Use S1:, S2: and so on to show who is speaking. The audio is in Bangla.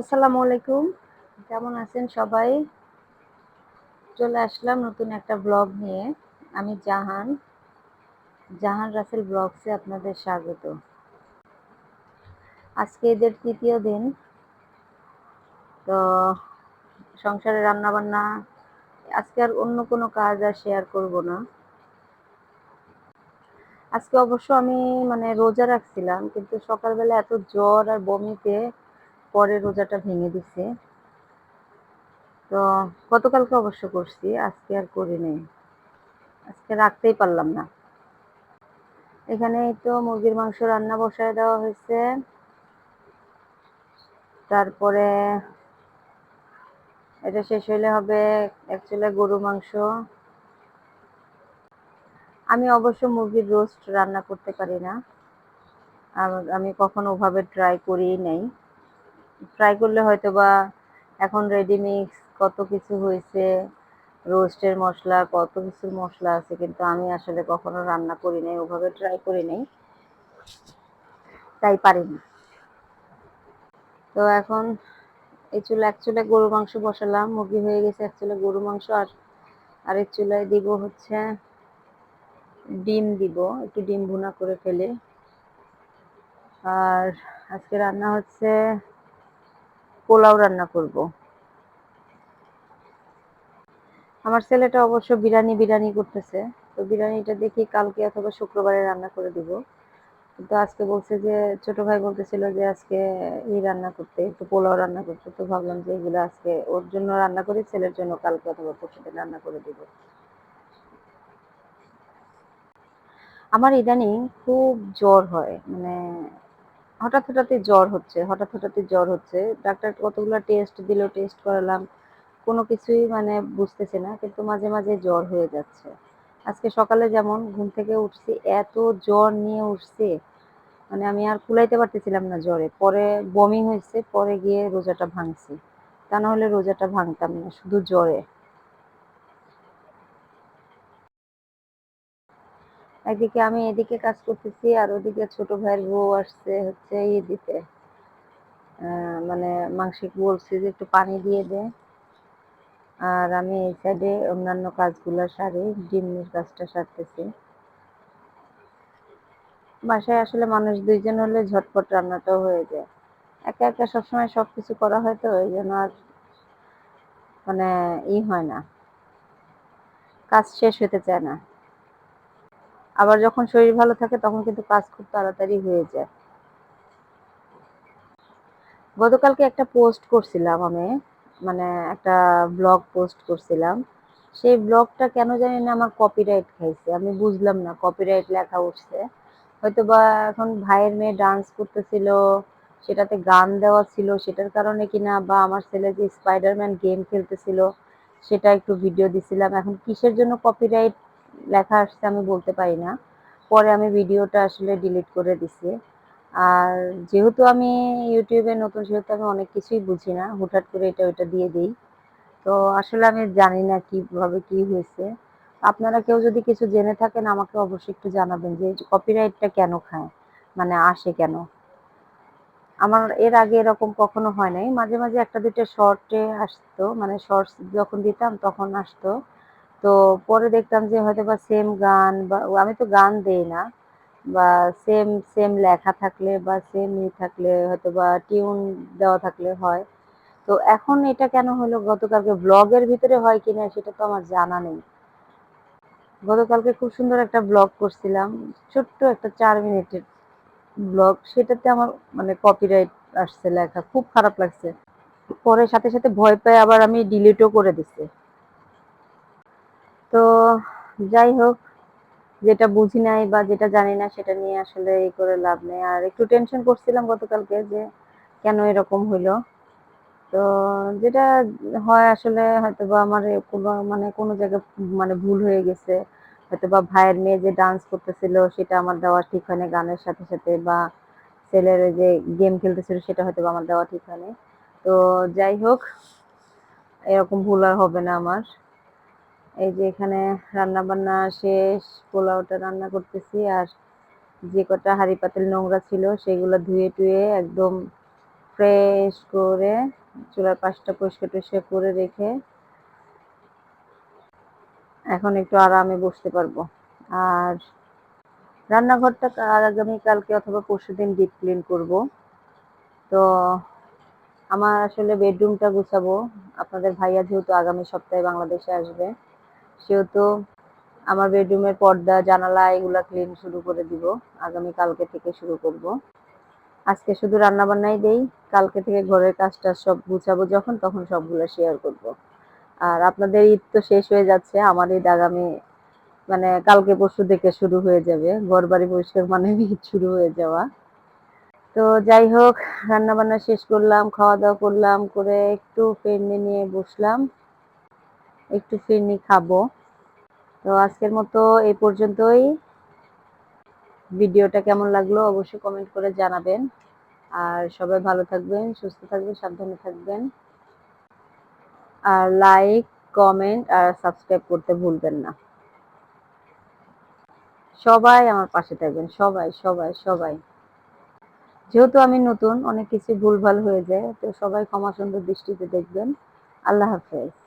S1: আসসালামু আলাইকুম। কেমন আছেন সবাই? চলে আসলাম নতুন একটা ব্লগ নিয়ে। আমি জাহান। জাহান রাসেল ব্লগসে আপনাদের স্বাগত। আজকে এদের তৃতীয় দিন। তো সংসারে রান্না বান্না আজকে আর অন্য কোনো কাজ আর শেয়ার করব না। আজকে অবশ্য আমি মানে রোজা রাখছিলাম, কিন্তু সকালবেলা এত জ্বর আর বমিতে পরে রোজাটা ভেঙে দিছে। তো গতকালকে অবশ্য করছি, আজকে আর করি নেই। আজকে রাখতেই পারলাম না। এখানে তো মুরগির মাংস রান্না বসায় দেওয়া হয়েছে। তারপরে এটা শেষ হইলে হবে অ্যাকচুয়ালি গরু মাংস। আমি অবশ্য মুরগির রোস্ট রান্না করতে পারি না। আমি কখনো ওভাবে ট্রাই করি নাই। ট্রাই করলে হয়তো বা এখন রেডিমিক্স কত কিছু হয়েছে রোস্টের মশলা, কত কিছুর মশলা আছে, কিন্তু আমি আসলে কখনো রান্না করি নাই, ওভাবে ট্রাই করি নাই, তাই পারি না তো এখন এই চুলা, এক চুলে গরু মাংস বসালাম, মুরগি হয়ে গেছে এক চুলে গরু মাংস, আর আরেক চুলায় দিব হচ্ছে ডিম দিব, একটু ডিম ভুনা করে ফেলে। আর আজকে রান্না হচ্ছে পোলাও রান্না করব। আমার ছেলেটা অবশ্য বিরিয়ানি বিরিয়ানি করতেছে। তো বিরিয়ানিটা দেখি কালকে অথবা শুক্রবারে রান্না করে দিব। কিন্তু আজকে বলছে যে, ছোট ভাই বলতেছিল যে, আজকে ই রান্না করতে, একটু পোলাও রান্না করতে। তো ভাবলাম যে, এগুলো আজকে ওর জন্য রান্না করি, ছেলের জন্য কালকে অথবা পরশু দিন রান্না করে দিব। আমার ইদানিং খুব জ্বর হয়। মানে হঠাৎ হঠাৎই জ্বর হচ্ছে, হঠাৎ হঠাৎই জ্বর হচ্ছে। ডাক্তার কতগুলো টেস্ট দিল টেস্ট করালাম, কোনো কিছুই মানে বুঝতেছি না, কিন্তু মাঝে মাঝে জ্বর হয়ে যাচ্ছে। আজকে সকালে যেমন ঘুম থেকে উঠছি, এত জ্বর নিয়ে উঠছি মানে আমি আর কুলাইতে পারতেছিলাম না জ্বরে। পরে বমি হয়েছে, পরে গিয়ে রোজাটা ভাঙছি। তা না হলে রোজাটা ভাঙতাম না, শুধু জ্বরে। একদিকে আমি এদিকে কাজ করতেছি আর ওদিকে ছোট ভাইয়ের বউ আসছে হচ্ছে ই দিতে। মানে মাংসিক বলছি যে একটু পানি দিয়ে দে। আর আমি এই সাইডে অন্যান্য কাজগুলো সারি, ডিমের কাজটা সারতেছি। বাসায় আসলে মানুষ দুইজন হলে ঝটপট রান্নাটাও হয়ে যায়। একা একা সবসময় সব কিছু করা হয় তো, ওই জন্য আর মানে ই হয় না। কাজ শেষ হতে চায় না। আবার যখন শরীর ভালো থাকে তখন কিন্তু কাজ খুব তাড়াতাড়ি হয়ে যায়। গতকালকে একটা পোস্ট করছিলাম আমি মানে একটা ব্লগ পোস্ট করছিলাম। সেই ব্লগটা কেন জানি না আমার কপিরাইট খাইছে, আমি বুঝলাম না কপিরাইট লেখা উঠছে। হয়তো বা এখন ভাইয়ের মেয়ে ডান্স করতেছিল, সেটাতে গান দেওয়া ছিল, সেটার কারণে কিনা, বা আমার ছেলে যে স্পাইডারম্যান গেম খেলতেছিল, সেটা একটু ভিডিও দিছিলাম। এখন কিসের জন্য কপিরাইট লেখা আসছে আমি বলতে পারি না। পরে আমি ভিডিওটা আসলে ডিলিট করে দিছি। আর যেহেতু আমি ইউটিউবে নতুন, সেহেতু আমি অনেক কিছুই বুঝি না, হুটহাট করে এটা ওইটা দিয়ে দিই। তো আসলে আমি জানি না কীভাবে কি হয়েছে। আপনারা কেউ যদি কিছু জেনে থাকেন, আমাকে অবশ্যই একটু জানাবেন যে কপিরাইটটা কেন খায় মানে আসে কেন? আমার এর আগে এরকম কখনো হয় নাই। মাঝে মাঝে একটা দুটো শর্টে আসতো মানে শর্টস যখন দিতাম, তখন আসতো। তো পরে দেখতাম যে হয়তো বা সেম গান বা, আমি তো গান দেই না, বা সেম সেম লেখা থাকলে বা সেম ই থাকলে হয়তো বা টিউন দেওয়া থাকলে হয়। তো এখন এটা কেন হলো? গতকালকে ব্লগের ভিতরে হয় কিনা সেটা তো আমার জানা নেই। গতকালকে খুব সুন্দর একটা ব্লগ করছিলাম, ছোট্ট একটা চার মিনিটের ব্লগ সেটাতে আমার মানে কপিরাইট আসছে লেখা, খুব খারাপ লাগছে। পরে সাথে সাথে ভয় পেয়ে আবার আমি ডিলিটও করে তো যাই হোক, যেটা বুঝি নাই বা যেটা জানি না, সেটা নিয়ে আসলে এই করে লাভ নেই। আর একটু টেনশন করছিলাম গতকালকে যে কেন এরকম হইল। তো যেটা হয় আসলে হয়তো বা আমার কোনো মানে কোনো জায়গায় মানে ভুল হয়ে গেছে। হয়তো বা ভাইয়ের মেয়ে যে ডান্স করতেছিল, সেটা আমার দেওয়া ঠিক হয়নি গানের সাথে সাথে বা ছেলের যে গেম খেলতেছিল, সেটা হয়তো আমার দেওয়া ঠিক হয়নি। তো যাই হোক, এরকম ভুল আর হবে না আমার। এই যে এখানে রান্না বান্না শেষ, পোলাওটা রান্না করতেছি, আর যে কটা হাঁড়ি পাতিল নোংরা ছিল সেগুলো ধুয়ে টুয়ে একদম ফ্রেশ করে চুলার পাশটা পরিষ্কার টরিষ্কার করে রেখে এখন একটু আরামে বসতে পারব। আর রান্নাঘরটা আগামীকালকে অথবা পরশু দিন ডিপ ক্লিন করব। তো আমার আসলে বেডরুমটা গুছাবো। আপনাদের ভাইয়া যেহেতু আগামী সপ্তাহে বাংলাদেশে আসবে সেহেতু আমার বেডরুমের পর্দা, জানালা, এগুলা ক্লিন শুরু করে দিব। আগামী কালকে থেকে শুরু করব। আজকে শুধু রান্না বান্নাই দেই। কালকে থেকে ঘরের কাজটা সব গুছাবো যখন, তখন সবগুলো শেয়ার করব। আর আপনাদের ঈদ তো শেষ হয়ে যাচ্ছে। আমার ঈদ আগামী মানে কালকে পরশু থেকে শুরু হয়ে যাবে। ঘর বাড়ি পরিষ্কার মানে ঈদ শুরু হয়ে যাওয়া। তো যাই হোক রান্না বান্না শেষ করলাম খাওয়া দাওয়া করলাম, করে একটু ফিরনি নিয়ে বসলাম। একটু ফিরনি খাব। তো আজকের মতো এই পর্যন্তই। ভিডিওটা কেমন লাগল অবশ্যই কমেন্ট করে জানাবেন। আর সবাই ভালো থাকবেন, সুস্থ থাকবেন, সাবধানে থাকবেন। আর লাইক কমেন্ট আর সাবস্ক্রাইব করতে ভুলবেন না। সবাই আমার পাশে থাকবেন, সবাই সবাই সবাই। যেহেতু আমি নতুন, অনেক কিছু ভুলভাল হয়ে যায়, তো সবাই ক্ষমা সুন্দর দৃষ্টিতে দেখবেন। আল্লাহ হাফেজ।